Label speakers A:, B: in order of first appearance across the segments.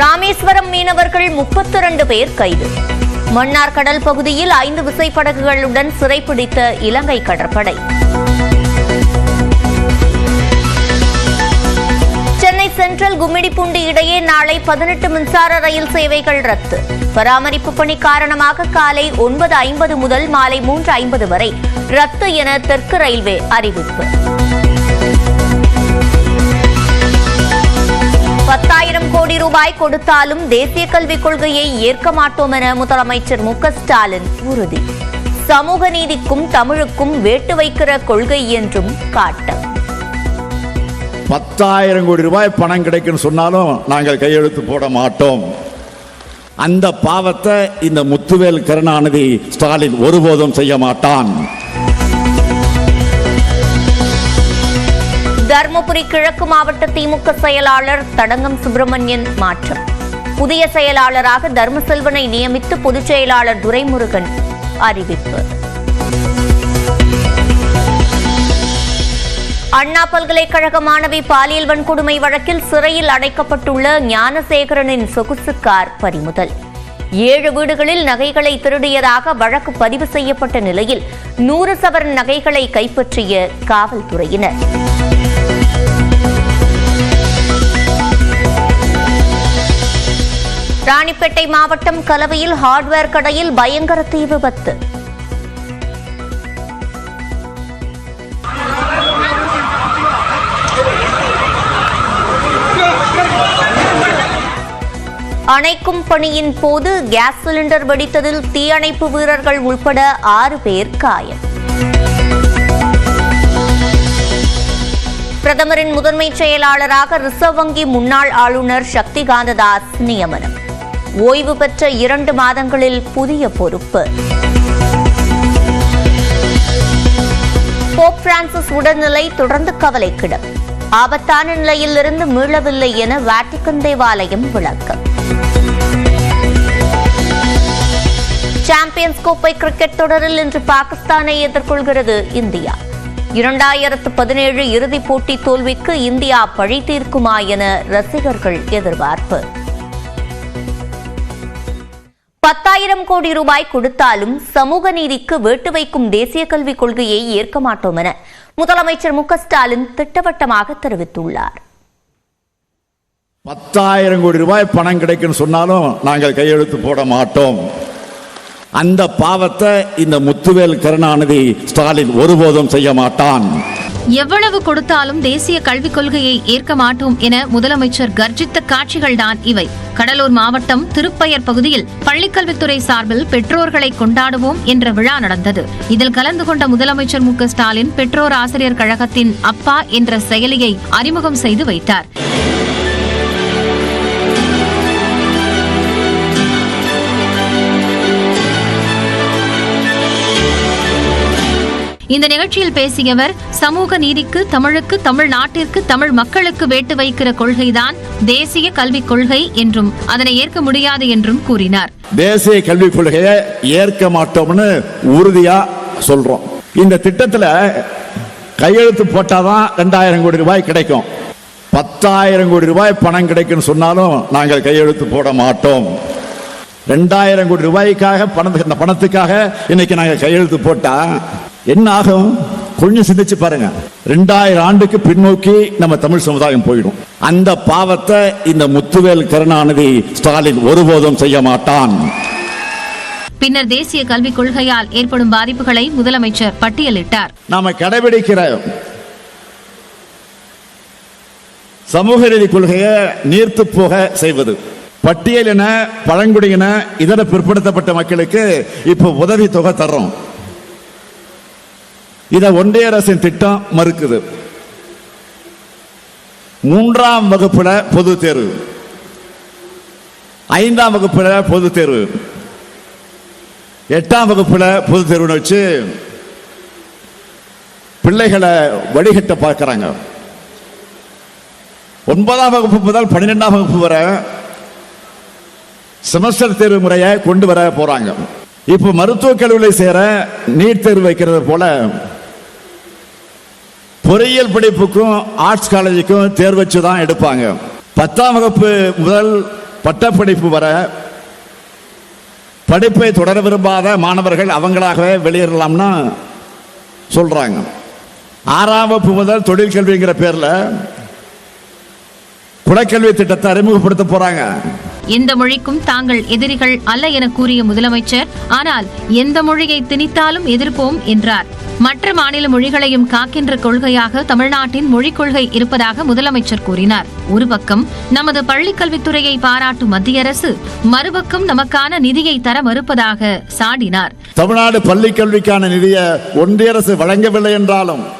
A: ராமேஸ்வரம் மீனவர்கள் முப்பத்தி இரண்டு பேர் கைது. மன்னார் கடல் பகுதியில் ஐந்து விசைப்படகுகளுடன் சிறைப்பிடித்த இலங்கை கடற்படை. சென்னை சென்ட்ரல் கும்மிடிப்பூண்டி இடையே நாளை பதினெட்டு மின்சார ரயில் சேவைகள் ரத்து. பராமரிப்பு பணி காரணமாக காலை ஒன்பது ஐம்பது முதல் மாலை மூன்று ஐம்பது வரை ரத்து என தெற்கு ரயில்வே அறிவிப்பு. ரூபாய் கொடுத்தாலும் தேசிய கல்விக் கொள்கையை ஏற்க மாட்டோம் என முதலமைச்சர் மு ஸ்டாலின் உறுதி. சமூக நீதிக்கும் தமிழுக்கும் வேட்டு வைக்கிற கொள்கை என்றும் காட்டம்.
B: பத்தாயிரம் கோடி ரூபாய் பணம் கிடைக்குன்னு சொன்னாலும் நாங்கள் கையெழுத்து போட மாட்டோம். அந்த பாவத்தை இந்த முத்துவேல் கருணாநிதி ஸ்டாலின் ஒருபோதும் செய்ய மாட்டான்.
A: தருமபுரி கிழக்கு மாவட்ட திமுக செயலாளர் தடங்கம் சுப்பிரமணியன் மாற்றம். புதிய செயலாளராக தர்மசெல்வனை நியமித்து பொதுச் செயலாளர் துரைமுருகன் அறிவிப்பு. அண்ணா பல்கலைக்கழக மாணவி பாலியல் வன்கொடுமை வழக்கில் சிறையில் அடைக்கப்பட்டுள்ள ஞானசேகரனின் சொகுசு கார் பறிமுதல். ஏழு வீடுகளில் நகைகளை திருடியதாக வழக்கு பதிவு செய்யப்பட்ட நிலையில் நூறு சவரன் நகைகளை கைப்பற்றிய காவல்துறையினர். ராணிப்பேட்டை மாவட்டம் கலவையில் ஹார்ட்வேர் கடையில் பயங்கர தீ விபத்து. அணைக்கும் பணியின் போது கேஸ் சிலிண்டர் வெடித்ததில் தீயணைப்பு வீரர்கள் உள்பட ஆறு பேர் காயம். பிரதமரின் முதன்மை செயலாளராக ரிசர்வ் வங்கி முன்னாள் ஆளுநர் சக்திகாந்த தாஸ் நியமனம். ஓய்வு பெற்ற இரண்டு மாதங்களில் புதிய பொறுப்பு. போப் பிரான்சிஸ் உடல்நிலை தொடர்ந்து கவலைக்கிடம் ஆபத்தான நிலையிலிருந்து மீளவில்லை என வாட்டிக்கன் தேவாலயம் விளக்கம் சாம்பியன்ஸ் கோப்பை கிரிக்கெட் தொடரில் இன்று பாகிஸ்தானை எதிர்கொள்கிறது இந்தியா. இரண்டாயிரத்து பதினேழு இறுதிப் போட்டி தோல்விக்கு இந்தியா பழி தீர்க்குமா என ரசிகர்கள் எதிர்பார்ப்பு. பத்தாயிரம் கோடி ரூபாய் கொடுத்தாலும் சமூக நீதிக்கு வேட்டு வைக்கும் தேசிய கல்விக் கொள்கையை ஏற்க மாட்டோம் என முதலமைச்சர் மு ஸ்டாலின் திட்டவட்டமாக தெரிவித்துள்ளார்.
B: பத்தாயிரம் கோடி ரூபாய் பணம் கிடைக்கும் சொன்னாலும் நாங்கள் கையெழுத்து போட மாட்டோம். அந்த பாவத்தை இந்த முத்துவேல் கருணாநிதி ஸ்டாலின் ஒருபோதும் செய்ய மாட்டான்.
C: எவ்வளவு கொடுத்தாலும் தேசிய கல்விக் கொள்கையை ஏற்க மாட்டோம் என முதலமைச்சர் கர்ஜித்த காட்சிகள்தான் இவை. கடலூர் மாவட்டம் திருப்பயர் பகுதியில் பள்ளிக்கல்வித்துறை சார்பில் பெற்றோர்களை கொண்டாடுவோம் என்ற விழா நடந்தது. இதில் கலந்து கொண்ட முதலமைச்சர் மு ஸ்டாலின் பெற்றோர் ஆசிரியர் கழகத்தின் அப்பா என்ற செயலியை அறிமுகம் செய்து வைத்தார். இந்த நிகழ்ச்சியில் பேசியவர் சமூக நீதிக்கு தமிழுக்கு தமிழ்நாட்டிற்கு தமிழ் மக்களுக்கு வேட்டு வைக்கிற கொள்கைதான் தேசிய கல்விக் கொள்கை என்றும் அதனை ஏற்க முடியாது என்றும் கூறினார்.
B: தேசிய கல்விக் கொள்கையை ஏற்க மாட்டோம்னு உறுதியா சொல்றோம். இந்த திட்டத்துல கையெழுத்து போட்டாதான் ரெண்டாயிரம் கோடி ரூபாய் கிடைக்கும். பத்தாயிரம் கோடி ரூபாய் பணம் கிடைக்கும்னு சொன்னாலும் நாங்கள் கையெழுத்து போட மாட்டோம். ரெண்டாயிரம் கோடி ரூபாய்க்காக பணத்துக்கு இந்த பணத்துக்காக இன்னைக்கு நாங்கள் கையெழுத்து போட்டால் என்ன ஆகும்? கொஞ்சம் சிந்திச்சு பாருங்க. ரெண்டாயிரம் ஆண்டுக்கு பின்னோக்கி நம்ம தமிழ் சமுதாயம் போயிடும். அந்த பாவத்தை இந்த முத்துவேல் கருணாநிதி ஸ்டாலின் ஒருபோதும் செய்ய மாட்டான்.
C: பின்னர் தேசிய கல்விக் கொள்கையால் ஏற்படும் பாதிப்புகளை முதலமைச்சர் பட்டியலிட்டார்.
B: நாம கடைபிடிக்கிற சமூக நீதி கொள்கையை நீர்த்து போக செய்வது. பட்டியலின பழங்குடியின இதர பிற்படுத்தப்பட்ட மக்களுக்கு இப்போ உதவி தொகை தர்றோம். இத ஒன்றிய அரசின் திட்டம் மறுக்குது. மூன்றாம் வகுப்புல பொது தேர்வு. ஐந்தாம் வகுப்புல பொது தேர்வு. எட்டாம் வகுப்புல பொது தேர்வுன்னு வச்சு பிள்ளைகளை வழிகட்ட பார்க்குறாங்க. ஒன்பதாம் வகுப்பு முதல் பன்னிரெண்டாம் வகுப்பு வரை செமஸ்டர் தேர்வு முறையை கொண்டு வர போறாங்க. இப்போ மருத்துவக் கல்லூரியில் சேர நீட் தேர்வு வைக்கிறது போல பொறியியல் படிப்புக்கும் ஆர்ட்ஸ் காலேஜுக்கும் தேர்வு வச்சு தான் எடுப்பாங்க. பத்தாம் வகுப்பு முதல் பட்டப்படிப்பு வர படிப்பை தொடர விரும்பாத மாணவர்கள் அவங்களாகவே வெளியேறலாம்னு சொல்கிறாங்க ஆறாம் வகுப்பு முதல் தொழில் கல்விங்கிற பேர்ல குலக்கல்வி திட்டத்தை அறிமுகப்படுத்த போகிறாங்க
C: எந்த மொழிக்கும் தாங்கள் எதிரிகள் அல்ல என கூறிய முதலமைச்சர் ஆனால் எந்த மொழியை திணித்தாலும் எதிர்ப்போம் என்றார். மற்ற மாநில மொழிகளையும் காக்கின்ற கொள்கையாக தமிழ்நாட்டின் மொழிக் கொள்கை இருப்பதாக முதலமைச்சர் கூறினார். ஒரு பக்கம் நமது பள்ளிக்கல்வித்துறையை பாராட்டும் மத்திய அரசு மறுபக்கம் நமக்கான நிதியை தர மறுப்பதாக சாடினார்.
B: தமிழ்நாடு பள்ளிக்கல்விக்கான நிதியை ஒன்றிய அரசு வழங்கவில்லை என்றாலும்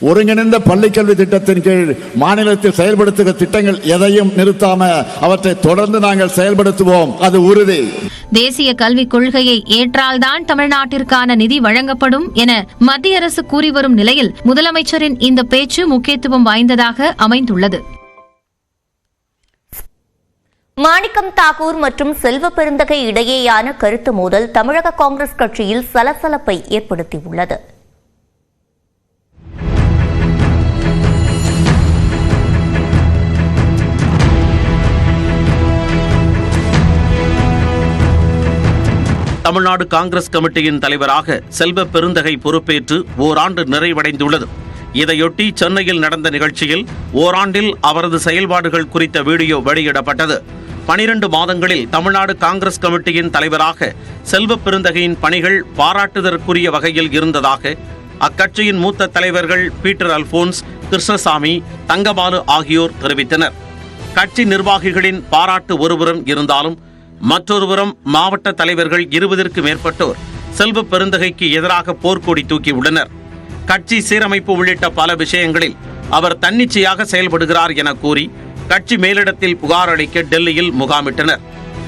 B: ஒருங்கிணைந்த பள்ளிக்கல்வி திட்டத்தின் கீழ் மாநிலத்தில் செயல்படுத்துகிற திட்டங்கள் எதையும் நிறுத்தாம அவற்றை தொடர்ந்து நாங்கள் செயல்படுத்துவோம். அது உறுதி.
C: தேசிய கல்விக் கொள்கையை ஏற்றால்தான் தமிழ்நாட்டிற்கான நிதி வழங்கப்படும் என மத்திய அரசு கூறி வரும் நிலையில் முதலமைச்சரின் இந்த பேச்சு முக்கியத்துவம் வாய்ந்ததாக அமைந்துள்ளது.
A: மாணிக்கம் தாக்கூர் மற்றும் செல்வ பெருந்தகை இடையேயான கருத்து மோதல் தமிழக காங்கிரஸ் கட்சியில் சலசலப்பை ஏற்படுத்தியுள்ளது.
D: தமிழ்நாடு காங்கிரஸ் கமிட்டியின் தலைவராக செல்வ பெருந்தகை பொறுப்பேற்று ஓராண்டு நிறைவடைந்துள்ளது. இதையொட்டி சென்னையில் நடந்த நிகழ்ச்சியில் ஓராண்டில் அவரது செயல்பாடுகள் குறித்த வீடியோ வெளியிடப்பட்டது. பனிரெண்டு மாதங்களில் தமிழ்நாடு காங்கிரஸ் கமிட்டியின் தலைவராக செல்வ பெருந்தகையின் பணிகள் பாராட்டுதற்குரிய வகையில் இருந்ததாக அக்கட்சியின் மூத்த தலைவர்கள் பீட்டர் அல்போன்ஸ் கிருஷ்ணசாமி தங்கபாலு ஆகியோர் தெரிவித்தனர். கட்சி நிர்வாகிகளின் பாராட்டு ஒருபுறம் இருந்தாலும் மற்றொருபுறம் மாவட்ட தலைவர்கள் இருபதற்கு மேற்பட்டோர் செல்வ பெருந்தகைக்கு எதிராக போர்க்கொடி தூக்கியுள்ளனர் கட்சி சீரமைப்பு உள்ளிட்ட பல விஷயங்களில் அவர் தன்னிச்சையாக செயல்படுகிறார் என கூறி கட்சி மேலிடத்தில் புகார் அளிக்க டெல்லியில் முகாமிட்டனர்.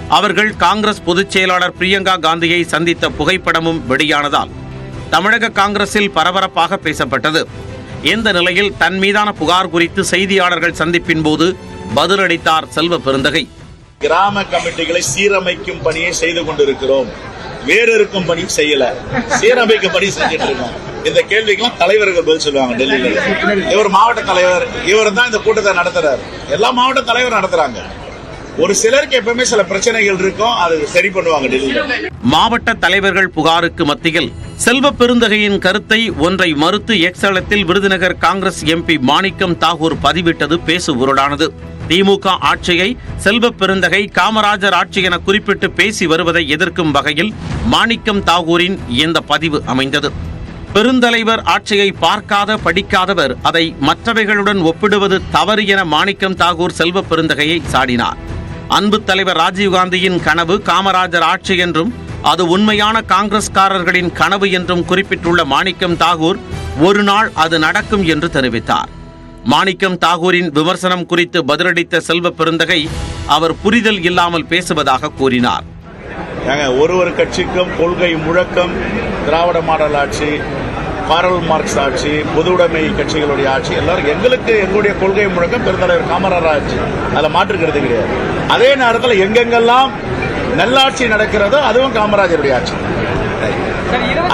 D: அவர்கள் காங்கிரஸ் பொதுச் செயலாளர் பிரியங்கா காந்தியை சந்தித்த புகைப்படமும் வெளியானதால் தமிழக காங்கிரஸில் பரபரப்பாக பேசப்பட்டது. இந்த நிலையில் தன் மீதான புகார் குறித்து செய்தியாளர்கள் சந்திப்பின் போது பதிலளித்தார் செல்வ பெருந்தகை.
E: கிராம கமிட்டிகளை சீரமைக்கும் பணியை செய்து கொண்டிருக்கிறோம். வேறு இருக்கும் பணி செய்யல. சீரமைக்கும் பணி செஞ்சுட்டு இருக்கோம். இந்த கேள்விக்கெல்லாம் தலைவர்கள் பதில் சொல்லுவாங்க டெல்லியில. இவர் மாவட்ட தலைவர். இவர் தான் இந்த கூட்டத்தை நடத்துறாரு. எல்லா மாவட்ட தலைவர் நடத்துறாங்க. ஒரு சிலருக்கு எப்பவுமே சில பிரச்சனைகள் இருக்கும். அது சரி பண்ணுவாங்க டெல்லியில.
D: மாவட்ட தலைவர்கள் புகாருக்கு மத்தியில் செல்வ பெருந்தகையின் கருத்தை ஒன்றை மறுத்து எக்ஸலத்தில் விருதுநகர் காங்கிரஸ் எம்பி மாணிக்கம் தாகூர் பதிவிட்டது பேசு உருளானது திமுக ஆட்சியை செல்வ பெருந்தகை காமராஜர் ஆட்சி என குறிப்பிட்டு பேசி வருவதை எதிர்க்கும் வகையில் மாணிக்கம் தாகூரின் இந்த பதிவு அமைந்தது. பெருந்தலைவர் ஆட்சியை பார்க்காத படிக்காதவர் அதை மற்றவைகளுடன் ஒப்பிடுவது தவறு என மாணிக்கம் தாகூர் செல்வ பெருந்தகையை சாடினார். அன்பு தலைவர் ராஜீவ்காந்தியின் கனவு காமராஜர் ஆட்சி என்றும் அது உண்மையான காங்கிரஸ்காரர்களின் கனவு என்றும் குறிப்பிட்டுள்ள மாணிக்கம் தாகூர் ஒரு நாள் அது நடக்கும் என்று தெரிவித்தார். மாணிக்கம் தாகூரின் விமர்சனம் குறித்து பதிலளித்த செல்வ பெருந்தகை அவர் புரிதல் இல்லாமல் பேசுவதாக கூறினார்.
E: ஒரு ஒரு கட்சிக்கும் கொள்கை முழக்கம் திராவிட மாடல் ஆட்சி காரல் மார்க்ஸ் ஆட்சி பொதுவுடைமை கட்சிகளுடைய ஆட்சி எல்லாரும் எங்களுக்கு எங்களுடைய கொள்கை முழக்கம் பெருந்தலைவர் காமராஜர் ஆட்சி. அதில் மாற்றுக்கிறது கிடையாது. அதே நேரத்தில் எங்கெங்கெல்லாம் நல்லாட்சி நடக்கிறதோ அதுவும் காமராஜருடைய ஆட்சி.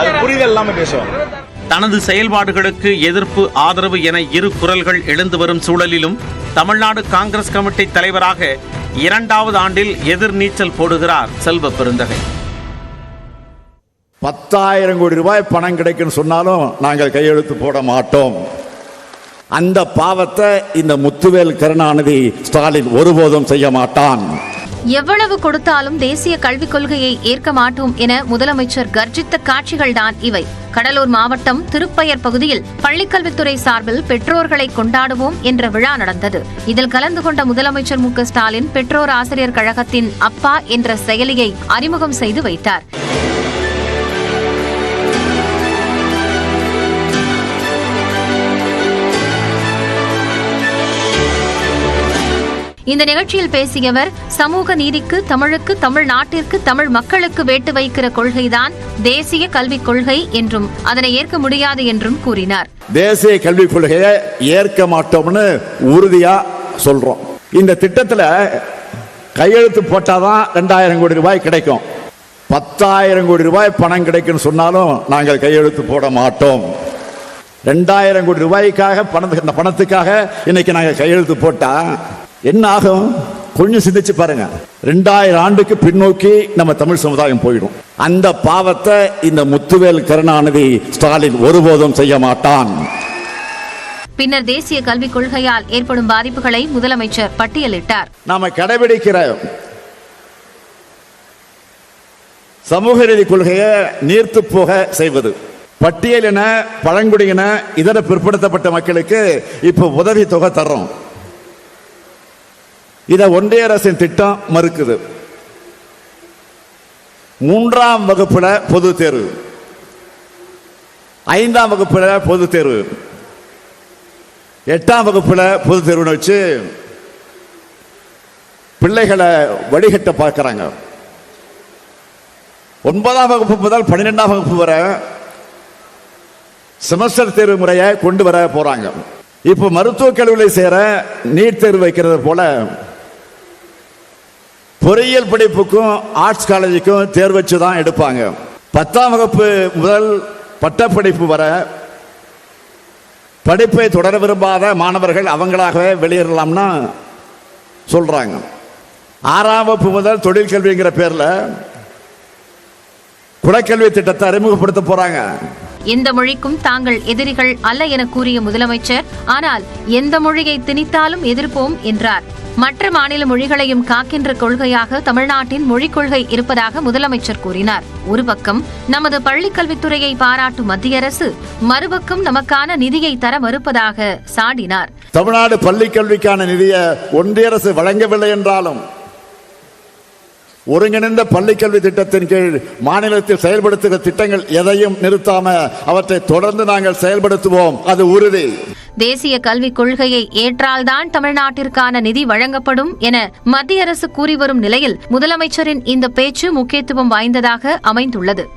E: அது புரிதல் இல்லாம பேசுவாங்க
D: தனது செயல்பாடுகளுக்கு எதிர்ப்பு ஆதரவு என இரு குரல்கள் எழுந்து வரும் சூழலிலும் தமிழ்நாடு காங்கிரஸ் கமிட்டி தலைவராக இரண்டாவது ஆண்டில் எதிர்நீச்சல் போடுகிறார் செல்வ பெருந்தகை.
B: பத்தாயிரம் கோடி ரூபாய் பணம் கிடைக்கும் சொன்னாலும் நாங்கள் கையெழுத்து போட மாட்டோம். அந்த பாவத்தை இந்த முத்துவேல் கருணாநிதி ஸ்டாலின் ஒருபோதும் செய்ய மாட்டான்.
C: எவ்வளவு கொடுத்தாலும் தேசிய கல்விக் கொள்கையை ஏற்க மாட்டோம் என முதலமைச்சர் கர்ஜித்த காட்சிகள்தான் இவை. கடலூர் மாவட்டம் திருப்பயர் பகுதியில் பள்ளிக்கல்வித்துறை சார்பில் பெற்றோர்களை கொண்டாடுவோம் என்ற விழா நடந்தது. இதில் கலந்து கொண்ட முதலமைச்சர் மு ஸ்டாலின் பெற்றோர் ஆசிரியர் கழகத்தின் அப்பா என்ற செயலியை அறிமுகம் செய்து வைத்தார். இந்த நிகழ்ச்சியில் பேசியவர் சமூக நீதிக்கு தமிழுக்கு தமிழ் நாட்டிற்கு தமிழ் மக்களுக்கு வேட்டு வைக்கிற கொள்கைதான் தேசிய கல்விக் கொள்கை என்றும் அதனை ஏற்க முடியாது என்றும் கூறினார்.
B: தேசிய கல்விக் கொள்கையை ஏற்க மாட்டோம்னு உறுதியா சொல்றோம். இந்த திட்டத்துல கையெழுத்து போட்டாதான் ரெண்டாயிரம் கோடி ரூபாய் கிடைக்கும். பத்தாயிரம் கோடி ரூபாய் பணம் கிடைக்கும் சொன்னாலும் நாங்கள் கையெழுத்து போட மாட்டோம். ரெண்டாயிரம் கோடி ரூபாய்க்காக பணத்துக்கு இந்த பணத்துக்காக இன்னைக்கு நாங்கள் கையெழுத்து போட்டால் என்ன ஆகும்? கொஞ்சம் சிந்திச்சு பாருங்க. ரெண்டாயிரம் ஆண்டுக்கு பின்னோக்கி நம்ம தமிழ் சமுதாயம் போயிடும். அந்த பாவத்தை இந்த முத்துவேல் கருணாநிதி ஸ்டாலின் ஒருபோதும் செய்ய மாட்டான்.
C: பின்னர் தேசிய கல்விக் கொள்கையால் ஏற்படும் பாதிப்புகளை முதலமைச்சர் பட்டியலிட்டார்.
B: நாம கடைபிடிக்கிற சமூக நீதி கொள்கையை நீர்த்து போக செய்வது. பட்டியலின பழங்குடியின இதர பிற்படுத்தப்பட்ட மக்களுக்கு இப்ப உதவி தொகை தர்றோம். இதை ஒன்றிய அரசின் திட்டம் மறுக்குது. மூன்றாம் வகுப்புல பொது தேர்வு. ஐந்தாம் வகுப்புல பொது தேர்வு. எட்டாம் வகுப்புல பொது தேர்வுன்னு வச்சு பிள்ளைகளை வடிகட்ட பார்க்குறாங்க. ஒன்பதாம் வகுப்பு முதல் பன்னிரெண்டாம் வகுப்பு வரை செமஸ்டர் தேர்வு முறையை கொண்டு வர போறாங்க. இப்போ மருத்துவக் கல்லூரியில் சேர நீட் தேர்வு வைக்கிறது போல பொறியியல் படிப்புக்கும் ஆர்ட்ஸ் காலேஜுக்கும் தேர்வு வச்சு தான் எடுப்பாங்க. பத்தாம் வகுப்பு முதல் பட்டப்படிப்பு வர படிப்பை தொடர விரும்பாத மாணவர்கள் அவங்களாகவே வெளியேறலாம்னா சொல்கிறாங்க ஆறாம் வகுப்பு முதல் தொழில் கல்விங்கிற பேர்ல குலக்கல்வி திட்டத்தை அறிமுகப்படுத்த போகிறாங்க
C: எந்த மொழிக்கும் தாங்கள் எதிரிகள் அல்ல என கூறிய முதலமைச்சர் ஆனால் எந்த மொழியை திணித்தாலும் எதிர்ப்போம் என்றார். மற்ற மாநில மொழிகளையும் காக்கின்ற கொள்கையாக தமிழ்நாட்டின் மொழிக் கொள்கை இருப்பதாக முதலமைச்சர் கூறினார். ஒரு பக்கம் நமது பள்ளிக்கல்வித்துறையை பாராட்டும் மத்திய அரசு மறுபக்கம் நமக்கான நிதியை தர மறுப்பதாக சாடினார்
B: தமிழ்நாடு பள்ளிக்கல்விக்கான நிதியை ஒன்றிய அரசு வழங்கவில்லை என்றாலும் ஒருங்கிணைந்த பள்ளி கல்வி திட்டத்தின் கீழ் மாநிலத்தில் செயல்படுத்துகிற திட்டங்கள் எதையும் நிறுத்தாம அவற்றை தொடர்ந்து நாங்கள் செயல்படுத்துவோம். அது உறுதி.
C: தேசிய கல்விக் கொள்கையை ஏற்றால்தான் தமிழ்நாட்டிற்கான நிதி வழங்கப்படும் என மத்திய அரசு கூறி வரும் நிலையில் முதலமைச்சரின் இந்த பேச்சு முக்கியத்துவம் வாய்ந்ததாக அமைந்துள்ளது.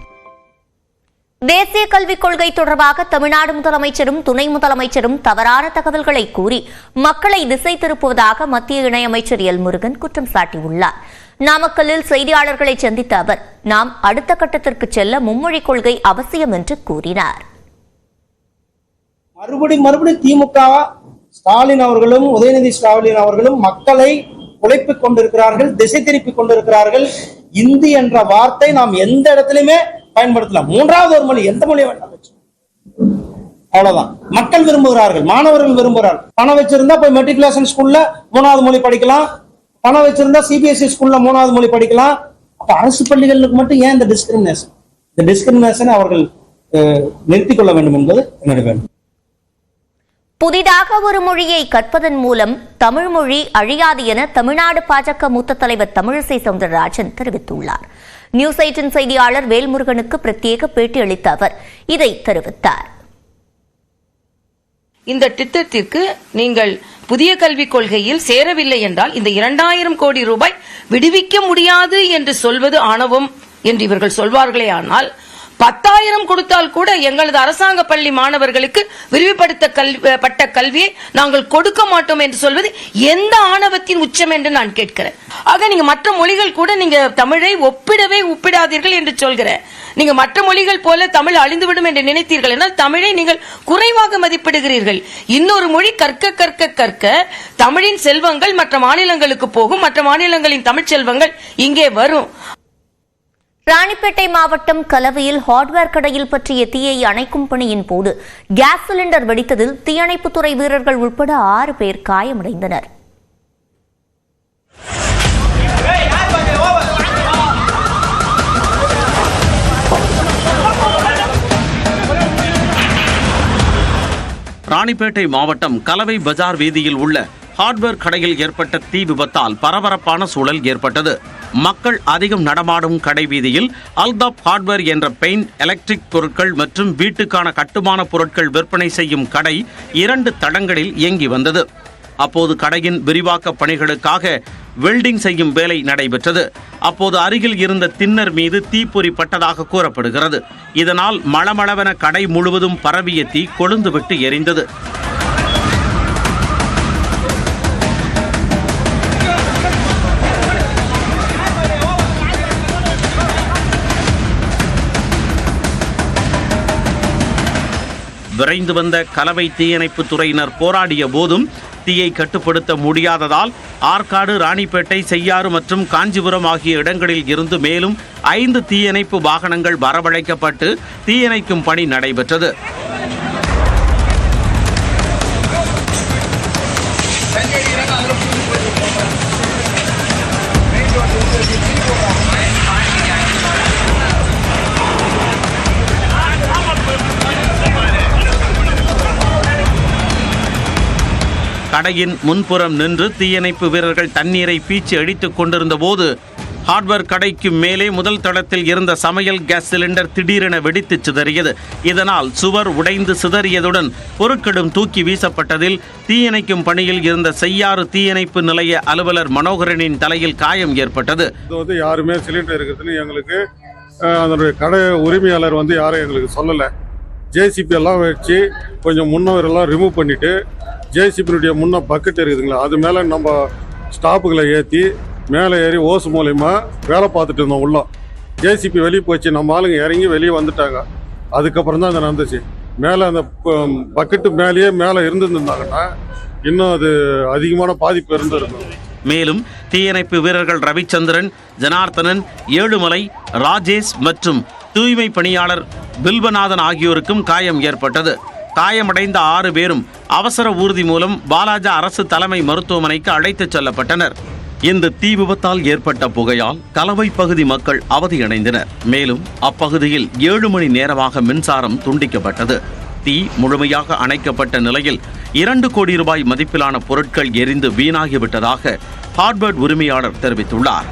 A: தேசிய கல்விக் கொள்கை தொடர்பாக தமிழ்நாடு முதலமைச்சரும் துணை முதலமைச்சரும் தவறான தகவல்களை கூறி மக்களை திசை திருப்புவதாக மத்திய இணையமைச்சர் எல் முருகன் குற்றம் சாட்டியுள்ளார். நாமக்கல்லில் செய்தியாளர்களை சந்தித்த அவர் நாம் அடுத்த கட்டத்திற்கு செல்ல மும்மொழிக் கொள்கை அவசியம் என்று கூறினார்.
F: மறுபடி மறுபடி திமுக ஸ்டாலின் அவர்களும் உதயநிதி ஸ்டாலின் அவர்களும் மக்களை உழைப்பிக் கொண்டிருக்கிறார்கள் திசை திருப்பிக் கொண்டிருக்கிறார்கள். இந்தி என்ற வார்த்தை நாம் எந்த இடத்திலுமே பயன்படுத்தலாம். மூன்றாவது ஒரு மொழி எந்த மொழியை வேண்டாம் வச்சு. அவ்வளவுதான். மக்கள் விரும்புகிறார்கள் மாணவர்கள் விரும்புகிறார்கள். பணம் வச்சிருந்தா போய் மெட்ரிகுலேஷன் ஸ்கூல்ல மூணாவது மொழி படிக்கலாம். பணம் வச்சிருந்தா சிபிஎஸ்சி ஸ்கூல்ல மூணாவது மொழி படிக்கலாம். அப்ப அரசு பள்ளிகளுக்கு மட்டும் ஏன் இந்த டிஸ்கிரிமினேஷன் இந்த டிஸ்கிரிமினேஷனை அவர்கள் நிறுத்திக் கொள்ள வேண்டும் என்பது என்னுடைய வேண்டும்
A: புதிதாக ஒரு மொழியை கற்பதன் மூலம் தமிழ் மொழி அழியாது என தமிழ்நாடு பாஜக மூத்த தலைவர் தமிழிசை சவுந்தரராஜன் தெரிவித்துள்ளார். நியூஸ் எயிட்டின் செய்தியாளர் வேல்முருகனுக்கு பிரத்யேக பேட்டி அளித்த அவர் இதை தெரிவித்தார்.
G: இந்த திட்டத்திற்கு நீங்கள் புதிய கல்விக் கொள்கையில் சேரவில்லை என்றால் இந்த இரண்டாயிரம் கோடி ரூபாய் விடுவிக்க முடியாது என்று சொல்வது ஆணவம் என்று இவர்கள் சொல்வார்களே ஆனால் பத்தாயிரம் கொடுத்தால் கூட எங்களது அரசாங்க பள்ளி மாணவர்களுக்கு விரிவுபடுத்த கல்விப்பட்ட கல்வியை நாங்கள் கொடுக்க மாட்டோம் என்று சொல்வது எந்த ஆணவத்தின் உச்சம் என்று நான் கேட்கிறேன். ஆக நீங்க மற்ற மொழிகள் கூட நீங்க தமிழை ஒப்பிடவே ஒப்பிடாதீர்கள் என்று சொல்கிறேன். நீங்க மற்ற மொழிகள் போல தமிழ் அழிந்துவிடும் என்று நினைத்தீர்கள் என்றால் தமிழை நீங்கள் குறைவாக மதிப்பிடுகிறீர்கள். இன்னொரு மொழி கற்க கற்க கற்க தமிழின் செல்வங்கள் மற்ற மாநிலங்களுக்கு போகும் மற்ற மாநிலங்களின் தமிழ் செல்வங்கள் இங்கே வரும்.
A: ராணிப்பேட்டை மாவட்டம் கலவையில் ஹார்ட்வேர் கடையில் பற்றிய தீயை அணைக்கும் பணியின் போது கேஸ் சிலிண்டர் வெடித்ததில் தீயணைப்புத்துறை வீரர்கள் உட்பட ஆறு பேர் காயமடைந்தனர்.
D: ராணிப்பேட்டை மாவட்டம் கலவை பஜார் வீதியில் உள்ள ஹார்ட்வேர் கடையில் ஏற்பட்ட தீ விபத்தால் பரபரப்பான சூழல் ஏற்பட்டது. மக்கள் அதிகம் நடமாடும் கடை வீதியில் அல்தாப் ஹார்ட்வேர் என்ற பெயிண்ட் எலக்ட்ரிக் பொருட்கள் மற்றும் வீட்டுக்கான கட்டுமான பொருட்கள் விற்பனை செய்யும் கடை இரண்டு தடங்களில் இயங்கி வந்தது. அப்போது கடையின் விரிவாக்க பணிகளுக்காக வெல்டிங் செய்யும் வேலை நடைபெற்றது. அப்போது அருகில் இருந்த திண்ணர் மீது தீப்பொறி பட்டதாக கூறப்படுகிறது. இதனால் மளமளவென கடை முழுவதும் பரவிய தீ கொழுந்துவிட்டு எரிந்தது. விரைந்து வந்த கலவை தீயணைப்பு துறையினர் போராடிய போதும் தீயை கட்டுப்படுத்த முடியாததால் ஆற்காடு ராணிப்பேட்டை செய்யாறு மற்றும் காஞ்சிபுரம் ஆகிய இடங்களில் இருந்து மேலும் ஐந்து தீயணைப்பு வாகனங்கள் வரவழைக்கப்பட்டு தீயணைக்கும் பணி நடைபெற்றது. கடையின் முன்புறம் நின்று தீயணைப்பு வீரர்கள் தண்ணீரை பீச்சி அடித்துக் கொண்டிருந்த போது ஹார்ட்வேர் கடைக்கு மேலே முதல் தளத்தில் இருந்த சமையல் கேஸ் சிலிண்டர் திடீரென வெடித்து சிதறியது. இதனால் சுவர் உடைந்து சிதறியதுடன் பொருட்களும் தூக்கி வீசப்பட்டதில் தீயணைக்கும் பணியில் இருந்த செய்யாறு தீயணைப்பு நிலைய அலுவலர் மனோகரனின் தலையில் காயம் ஏற்பட்டது.
H: வந்து யாருமே சிலிண்டர் இருக்கிறதுன்னு எங்களுக்கு அதனுடைய கடை உரிமையாளர் வந்து யாரும் எங்களுக்கு சொல்லலை. ஜேசிபி எல்லாம் வச்சு கொஞ்சம் முன்னவரெல்லாம் ரிமூவ் பண்ணிட்டு ஜேசிபினுடைய முன்ன பக்கெட் இருக்குதுங்களா? அது மேலே நம்ம ஸ்டாப்புகளை ஏற்றி மேலே ஏறி ஓசு மூலயமா வேலை பார்த்துட்டு இருந்தோம் உள்ளே ஜேசிபி வெளியே போச்சு. நம்ம ஆளுங்க இறங்கி வெளியே வந்துட்டாங்க. அதுக்கப்புறம் தான் அது நடந்துச்சு. மேலே அந்த பக்கெட்டு மேலேயே மேலே இருந்திருந்தாங்கன்னா இன்னும் அது அதிகமான பாதிப்பு இருந்திருக்கும்.
D: மேலும் தீயணைப்பு வீரர்கள் ரவிச்சந்திரன் ஜனார்த்தனன் ஏழுமலை ராஜேஷ் மற்றும் தூய்மை பணியாளர் பில்வநாதன் ஆகியோருக்கும் காயம் ஏற்பட்டது. காயமடைந்த ஆறு பேரும் அவசர ஊர்தி மூலம் பாலாஜா அரசு தலைமை மருத்துவமனைக்கு அழைத்துச் செல்லப்பட்டனர். இந்த தீ விபத்தால் ஏற்பட்ட புகையால் கலவை பகுதி மக்கள் அவதியடைந்தனர். மேலும் அப்பகுதியில் ஏழு மணி நேரமாக மின்சாரம் துண்டிக்கப்பட்டது. தீ முழுமையாக அணைக்கப்பட்ட நிலையில் இரண்டு கோடி ரூபாய் மதிப்பிலான பொருட்கள் எரிந்து வீணாகிவிட்டதாக ஹார்வர்ட் உரிமையாளர் தெரிவித்துள்ளார்.